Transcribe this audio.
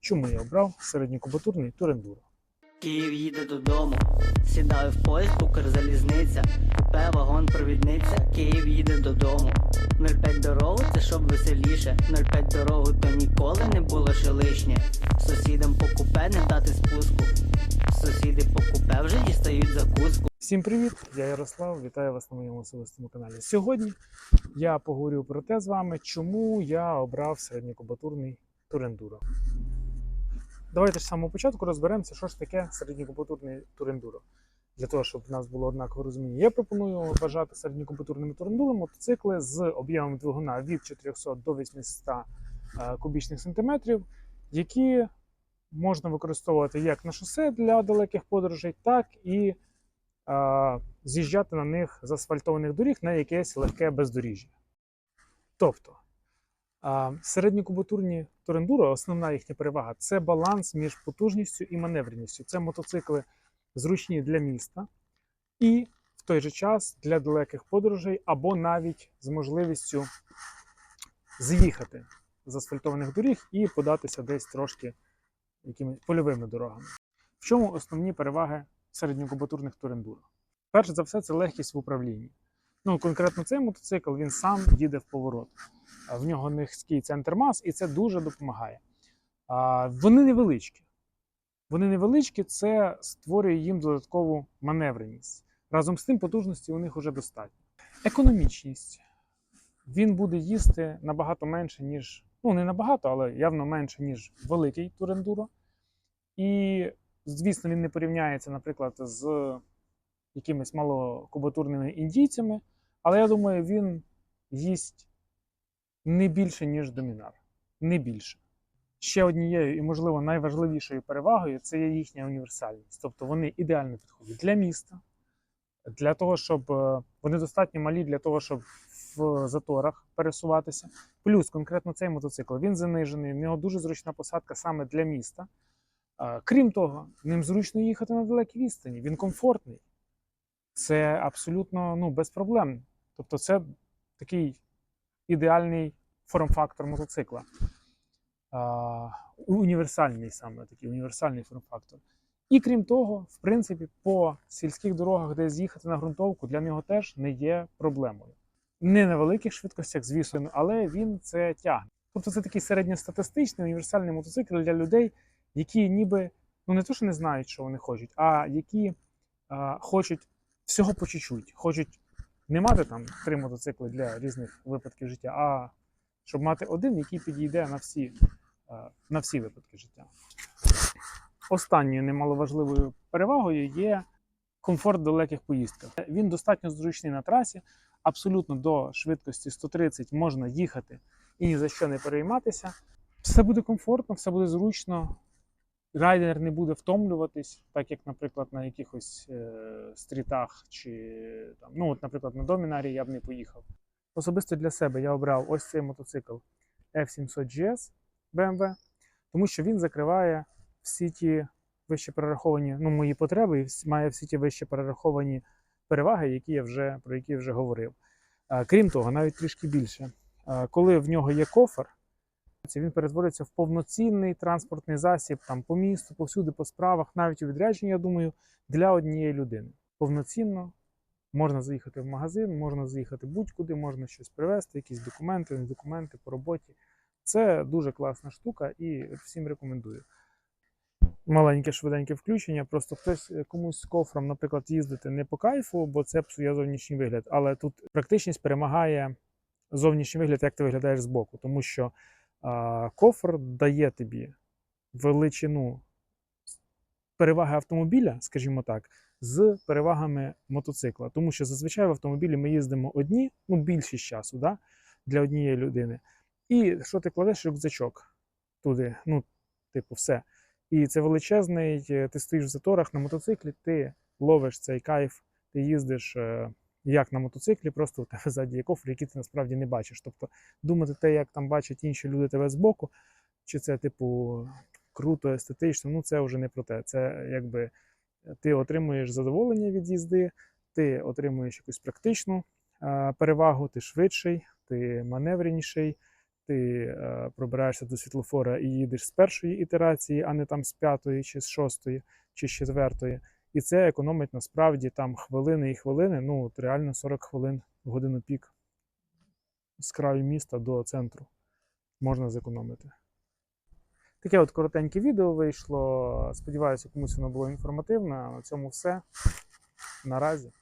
чому я обрав середньокубатурний турендуро. Київ їде додому, сідаю в поїзд, Укрзалізниця, купе вагон провідниця, Київ їде додому. 05 дорогу це щоб веселіше, 05 дорогу то ніколи не було ще лишнє. Сусідам по купе не дати спуску. Сусіди по купе вже дістають закуску. Всім привіт! Я Ярослав, вітаю вас на моєму особистому каналі. Сьогодні я поговорю про те з вами, чому я обрав середньокубатурний турендуро. Давайте ж з самого початку розберемося, що ж таке середньокубатурний турендуро. Для того, щоб в нас було однакове розуміння. Я пропоную вважати середньокубатурними турендурами мотоцикли з об'ємом двигуна від 400 до 800 е, кубічних сантиметрів, які можна використовувати як на шосе для далеких подорожей, так і а, з'їжджати на них з асфальтованих доріг на якесь легке бездоріжжя. Тобто середньокубатурні турендуро, основна їхня перевага це баланс між потужністю і маневреністю. Це мотоцикли зручні для міста і в той же час для далеких подорожей, або навіть з можливістю з'їхати з асфальтованих доріг і податися десь трошки якимись польовими дорогами. В чому основні переваги середньокубатурних турендуро? Перш за все, це легкість в управлінні. Ну, конкретно цей мотоцикл він сам їде в поворот. В нього низький центр мас, і це дуже допомагає. Вони невеличкі. Вони невеличкі, це створює їм додаткову маневреність. Разом з тим, потужності у них вже достатньо. Економічність. Він буде їсти набагато менше, ніж, ну не набагато, але явно менше, ніж великий турендуро. І, звісно, він не порівняється, наприклад, з якимись малокубатурними індійцями, але я думаю, він їсть не більше, ніж домінар. Не більше. Ще однією і, можливо, найважливішою перевагою це є їхня універсальність. Тобто вони ідеально підходять для міста, для того, щоб е, вони достатньо малі для того, щоб в заторах пересуватися. Плюс конкретно цей мотоцикл він занижений, в нього дуже зручна посадка саме для міста. Крім того, ним зручно їхати на далекій відстані, він комфортний. Це абсолютно ну, без. Тобто, це такий ідеальний форм-фактор мотоцикла. А, універсальний саме такий універсальний форм-фактор. І крім того, в принципі, по сільських дорогах, де з'їхати на ґрунтовку, для нього теж не є проблемою. Не на великих швидкостях, звісно, але він це тягне. Тобто це такий середньостатистичний універсальний мотоцикл для людей, які ніби ну не то, що не знають, що вони хочуть, а які а, хочуть всього по чуть-чуть. Хочуть не мати там три мотоцикли для різних випадків життя, а щоб мати один, який підійде на всі, на всі випадки життя. Останньою немаловажливою перевагою є комфорт в далеких поїздках. Він достатньо зручний на трасі, абсолютно до швидкості 130 можна їхати і ні за що не перейматися. Все буде комфортно, все буде зручно. Райдер не буде втомлюватись, так як, наприклад, на якихось е, стрітах чи там, ну, от, наприклад, на Домінарі я б не поїхав. Особисто для себе я обрав ось цей мотоцикл F700GS BMW, тому що він закриває всі ті вище перераховані ну, мої потреби і має всі ті вище перераховані переваги, які я вже, про які я вже говорив. А, Крім того, навіть трішки більше. А, Коли в нього є кофер, це він перетворюється в повноцінний транспортний засіб там, по місту, повсюди, по справах, навіть у відрядженні, я думаю, для однієї людини. Повноцінно можна заїхати в магазин, можна заїхати будь-куди, можна щось привезти, якісь документи, не документи по роботі. Це дуже класна штука і всім рекомендую. Маленьке швиденьке включення. Просто хтось комусь з кофром, наприклад, їздити не по кайфу, бо це псує зовнішній вигляд. Але тут практичність перемагає зовнішній вигляд, як ти виглядаєш збоку, тому що кофр дає тобі величину переваги автомобіля, скажімо так, з перевагами мотоцикла. Тому що зазвичай в автомобілі ми їздимо одні, ну більшість часу, да, для однієї людини. І що ти кладеш рюкзачок туди, ну, типу, все. І це величезний, е, ти стоїш в заторах на мотоциклі, ти ловиш цей кайф, ти їздиш е, як на мотоциклі, просто у тебе ззаді є кофр, який ти насправді не бачиш. Тобто думати те, як там бачать інші люди тебе збоку, чи це, типу, круто, естетично, ну це вже не про те. Це якби ти отримуєш задоволення від їзди, ти отримуєш якусь практичну е, перевагу, ти швидший, ти маневреніший, ти е, пробираєшся до світлофора і їдеш з першої ітерації, а не там з п'ятої, чи з шостої, чи з четвертої. І це економить насправді там хвилини і хвилини, ну от реально 40 хвилин в годину пік з краю міста до центру можна зекономити. Таке от коротеньке відео вийшло. Сподіваюся, комусь воно було інформативне. На цьому все. Наразі.